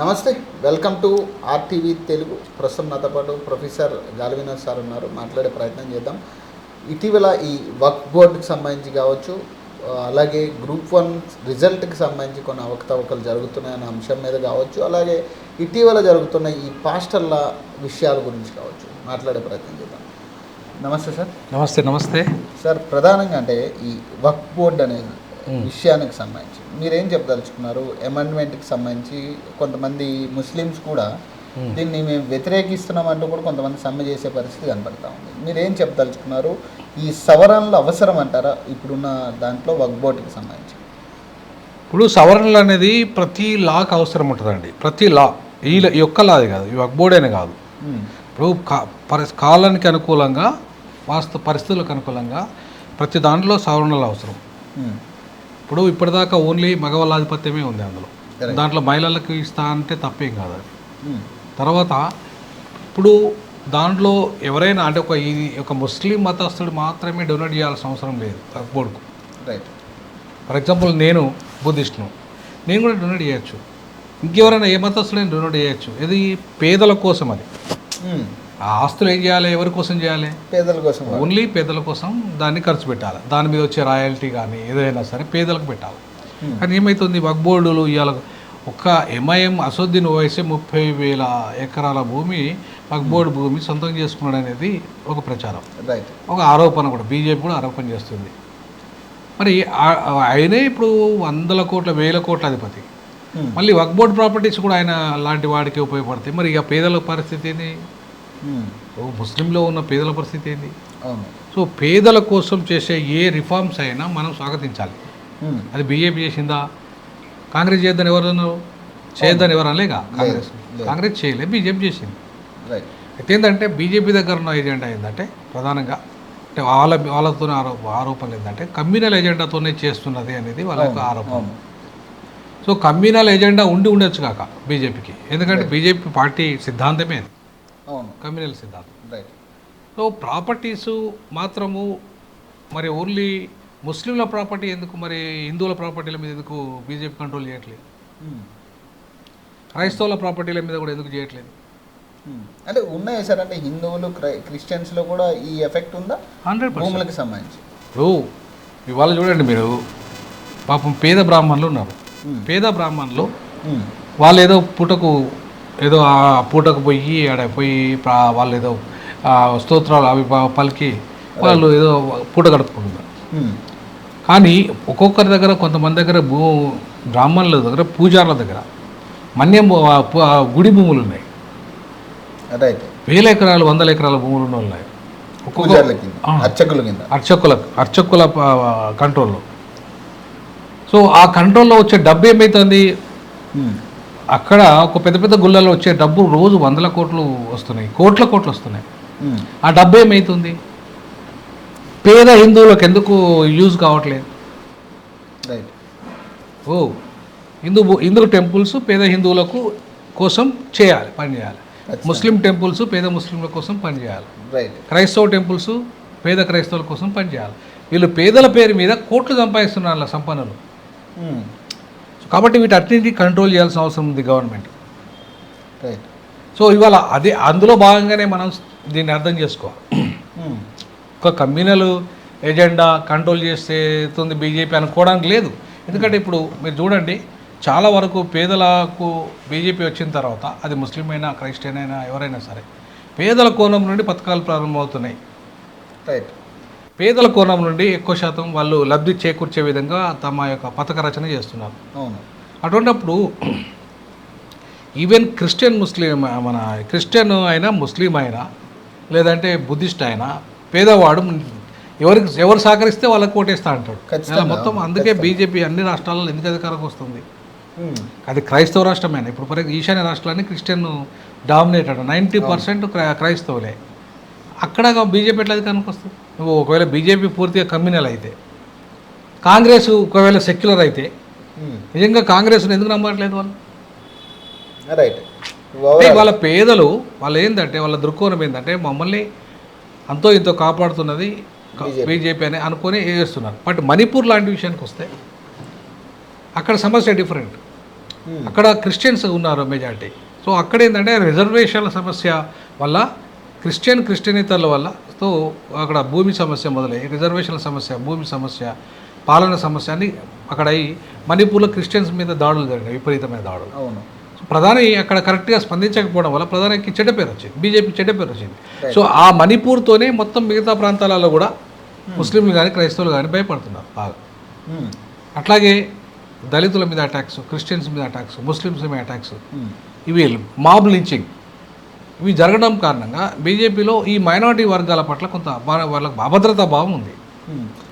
నమస్తే welcome to RTV Telugu. ప్రస్తుతం నాతో పాటు ప్రొఫెసర్ గాలి వినోద్ సార్ ఉన్నారు. మాట్లాడే ప్రయత్నం చేద్దాం. ఇటీవల ఈ వర్క్ బోర్డుకి సంబంధించి కావచ్చు అలాగే గ్రూప్ వన్ రిజల్ట్కి సంబంధించి కొన్ని అవకతవకలు జరుగుతున్నాయన్న అంశం మీద కావచ్చు అలాగే ఇటీవల జరుగుతున్న ఈ పాస్టర్ల విషయాల గురించి కావచ్చు. మాట్లాడే ప్రయత్నం చేద్దాం. నమస్తే సార్. నమస్తే నమస్తే. సార్ ప్రధానంగా అంటే ఈ వర్క్ బోర్డ్ అనే మ్మ్. విషయానికి సంబంధించి. మీరేం చెప్పదలుచుకున్నారు? అమెండ్మెంట్కి సంబంధించి కొంతమంది ముస్లిమ్స్ కూడా. దీన్ని మేము వ్యతిరేకిస్తున్నామంటూ కూడా కొంతమంది సమ్మె చేసే పరిస్థితి కనపడతా ఉంది. మీరేం చెప్పదలుచుకున్నారు? ఈ సవరణలు అవసరం అంటారా? ఇప్పుడున్న దాంట్లో వర్క్ బోర్డుకి సంబంధించి. ఇప్పుడు సవరణలు అనేది ప్రతి లాకి అవసరం ఉంటుందండి. ప్రతి లా ఈ ఒక్క లాది కాదు ఈ వక్బోర్డ్ అనే కాదు. ఇప్పుడు కాలానికి అనుకూలంగా వాస్తవ పరిస్థితులకు అనుకూలంగా ప్రతి దాంట్లో సవరణలు అవసరం. ఇప్పుడు ఇప్పటిదాకా ఓన్లీ మగవాళ్ళ ఆధిపత్యమే ఉంది అందులో. దాంట్లో మహిళలకు ఇస్తా అంటే తప్పేం కాదు అది. మ్మ్. తర్వాత ఇప్పుడు దాంట్లో ఎవరైనా అంటే ఒక ఈ ఒక ముస్లిం మతస్థుడు మాత్రమే డొనేట్ చేయాల్సిన అవసరం లేదు వక్బోర్డుకు రైట్ ఫర్ ఎగ్జాంపుల్ నేను బుద్ధిస్ట్ను. నేను కూడా డొనేట్ చేయొచ్చు. ఇంకెవరైనా ఏ మతస్థులైనా డొనేట్ చేయొచ్చు. ఇది పేదల కోసం అది. మ్మ్. ఆ ఆస్తులు ఏం చేయాలి? ఎవరి కోసం చేయాలి? పేదల కోసం ఓన్లీ పేదల కోసం దాన్ని ఖర్చు పెట్టాలి. దాని మీద వచ్చే రాయల్టీ కానీ ఏదైనా సరే పేదలకు పెట్టాలి. మ్మ్. కానీ ఏమవుతుంది వక్ బోర్డులు ఇవాళ ఒక్క ఎంఐఎం అసదుద్దీన్ ఓవైసీ ముప్పై వేల ఎకరాల భూమి వక్ బోర్డు భూమి సొంతం చేసుకున్నాడు అనేది ఒక ప్రచారం. రైట్ ఒక ఆరోపణ కూడా బీజేపీ కూడా ఆరోపణ చేస్తుంది. మరి ఆయనే ఇప్పుడు వందల కోట్ల వేల కోట్ల అధిపతి. మ్మ్. మళ్ళీ వక్ బోర్డ్ ప్రాపర్టీస్ కూడా ఆయన లాంటి వాడికి ఉపయోగపడతాయి. మరి ఇక పేదల పరిస్థితి ఏంది? మ్మ్. ఓ ముస్లింలో ఉన్న పేదల పరిస్థితి ఏంది? సో పేదల కోసం చేసే ఏ రిఫార్మ్స్ అయినా మనం స్వాగతించాలి. మ్మ్. అది బీజేపీ చేసిందా? కాంగ్రెస్ చేద్దని ఎవరు అన్నారు? చేయొద్దని ఎవరు అనలేగా కాంగ్రెస్. కాంగ్రెస్ చేయలే బీజేపీ చేసింది. అయితే ఏంటంటే బీజేపీ దగ్గర ఉన్న ఎజెండా ఏంటంటే ప్రధానంగా అంటే వాళ్ళ వాళ్ళతో ఆరోప ఆరోపణలు ఏంటంటే కమ్యూనల్ ఎజెండాతోనే చేస్తున్నది అనేది వాళ్ళ యొక్క ఆరోపణ. సో కమ్యూనల్ ఎజెండా ఉండి ఉండొచ్చు కాక బీజేపీకి. ఎందుకంటే బీజేపీ పార్టీ సిద్ధాంతమే అది. అవును. కమ్యూనల్ సిద్ధాంతం. రైట్ సో ప్రాపర్టీసు మాత్రము మరి ఓన్లీ ముస్లింల ప్రాపర్టీ ఎందుకు మరి హిందువుల ప్రాపర్టీల మీద ఎందుకు బీజేపీ కంట్రోల్ చేయట్లేదు? మ్మ్. క్రైస్తవుల ప్రాపర్టీల మీద కూడా ఎందుకు చేయట్లేదు? మ్మ్. అంటే ఉన్నాయి సార్ అంటే హిందువులు క్రై- క్రిస్టియన్స్లో కూడా ఈ ఎఫెక్ట్ ఉందా? హండ్రెడ్ భూములకు సంబంధించి. ఇప్పుడు ఇవాళ చూడండి మీరు. పాపం పేద బ్రాహ్మణులు ఉన్నారు. మ్మ్. పేద బ్రాహ్మణులు. వాళ్ళు ఏదో పూటకు ఏదో ఆ పూటకు పోయి ఆడ పోయి వాళ్ళు ఏదో స్తోత్రాలు అవి పలికి వాళ్ళు ఏదో పూట గడుపుకుంటున్నారు. కానీ ఒక్కొక్కరి దగ్గర కొంతమంది దగ్గర భూ బ్రాహ్మణుల దగ్గర పూజారుల దగ్గర మన్యం గుడి భూములు ఉన్నాయి. రైట్ వేల ఎకరాలు వందల ఎకరాల భూములు ఉన్నాయి. ఒక్కొక్క. అర్చకుల కింద. అర్చకుల అర్చకుల కంట్రోల్లో. సో ఆ కంట్రోల్లో వచ్చే డబ్బు ఏమవుతుంది. అక్కడ ఒక పెద్ద పెద్ద గుళ్ళలో వచ్చే డబ్బు రోజు వందల కోట్లు వస్తున్నాయి. కోట్ల కోట్లు వస్తున్నాయి. ఆ డబ్బు ఏమవుతుంది పేద హిందువులకు ఎందుకు యూజ్ కావట్లేదు? రైట్. ఓ హిందూ హిందూ టెంపుల్స్ పేద హిందువులకు కోసం చేయాలి పని చేయాలి. ఖచ్చితంగా. ముస్లిం టెంపుల్స్ పేద ముస్లింల కోసం పని చేయాలి. రైట్ క్రైస్తవ టెంపుల్స్ పేద క్రైస్తవుల కోసం పని చేయాలి. వీళ్ళు పేదల పేరు మీద కోట్లు సంపాదిస్తున్నారు సంపన్నులు. కాబట్టి వీటన్నింటినీ కంట్రోల్ చేయాల్సిన అవసరం ఉంది గవర్నమెంట్ రైట్ సో ఇవాళ అదే అందులో భాగంగానే మనం దీన్ని అర్థం చేసుకోవాలి. ఒక కమ్యూనల్ ఎజెండా కంట్రోల్ చేస్తుంది బీజేపీ అనుకోవడానికి లేదు. ఎందుకంటే ఇప్పుడు మీరు చూడండి చాలా వరకు పేదలకు బీజేపీ వచ్చిన తర్వాత అది ముస్లిం అయినా క్రైస్టియన్ అయినా ఎవరైనా సరే పేదల కోణం నుండి పథకాలు ప్రారంభమవుతున్నాయి. రైట్ పేదల కోణం నుండి ఎక్కువ శాతం వాళ్ళు లబ్ధి చేకూర్చే విధంగా తమ యొక్క పథక రచన చేస్తున్నారు. అవును. అటువంటిప్పుడు ఈవెన్ క్రిస్టియన్ ముస్లిం మన క్రిస్టియన్ అయినా ముస్లిం అయినా లేదంటే బుద్ధిస్ట్ అయినా పేదవాడు ఎవరికి ఎవరు సహకరిస్తే వాళ్ళకి ఓటేస్తా అంటాడు. మొత్తం అందుకే బీజేపీ అన్ని రాష్ట్రాల్లో ఎందుకు అధికారంకి వస్తుంది. అది క్రైస్తవ రాష్ట్రమేనా? ఇప్పుడు ఫర్ ఈశాన్య రాష్ట్రాన్ని క్రిస్టియన్ డామినేటెడ్. నైంటీ పర్సెంట్ క్రైస్తవులే. అక్కడ బీజేపీ ఎట్లా అధికారానికి వస్తుంది? నువ్వు ఒకవేళ బీజేపీ పూర్తిగా కమ్యూనల్ అయితే కాంగ్రెస్ ఒకవేళ సెక్యులర్ అయితే మ్మ్. నిజంగా కాంగ్రెస్ని ఎందుకు నమ్మట్లేదు వాళ్ళు? రైట్ వాళ్ళ పేదలు వాళ్ళు ఏంటంటే వాళ్ళ దృక్కోణం ఏంటంటే మమ్మల్ని అంతో ఇంతో కాపాడుతున్నది బీజేపీ. అని అనుకొని చేస్తున్నారు బట్ మణిపూర్ లాంటి విషయానికి వస్తే అక్కడ సమస్య డిఫరెంట్ Hmm. అక్కడ క్రిస్టియన్స్ ఉన్నారు మెజారిటీ సో అక్కడ ఏంటంటే రిజర్వేషన్ల సమస్య వల్ల క్రిస్టియన్ క్రిస్టియనితల వల్ల సో అక్కడ భూమి సమస్య మొదలై రిజర్వేషన్ల సమస్య భూమి సమస్య పాలన సమస్య అని అక్కడ అయి మణిపూర్లో క్రిస్టియన్స్ మీద దాడులు జరిగినాయి విపరీతమైన దాడులు. అవును. సో ప్రధాని అక్కడ కరెక్ట్గా స్పందించకపోవడం వల్ల ప్రధానికి చెడ్డ పేరు వచ్చింది బీజేపీ చెడ్డ పేరు వచ్చింది. సో ఆ మణిపూర్తోనే మొత్తం మిగతా ప్రాంతాలలో కూడా ముస్లింలు కానీ క్రైస్తవులు కానీ భయపడుతున్నారు బాగా. ఉమ్, అట్లాగే దళితుల మీద అటాక్స్ క్రిస్టియన్స్ మీద అటాక్స్ ముస్లిమ్స్ మీద అటాక్స్ ఉమ్, ఇవి మాబ్ లించింగ్ ఇవి జరగడం కారణంగా బీజేపీలో ఈ మైనారిటీ వర్గాల పట్ల కొంత మన- వాళ్ళకి అభద్రతా భావం ఉంది. Hmm.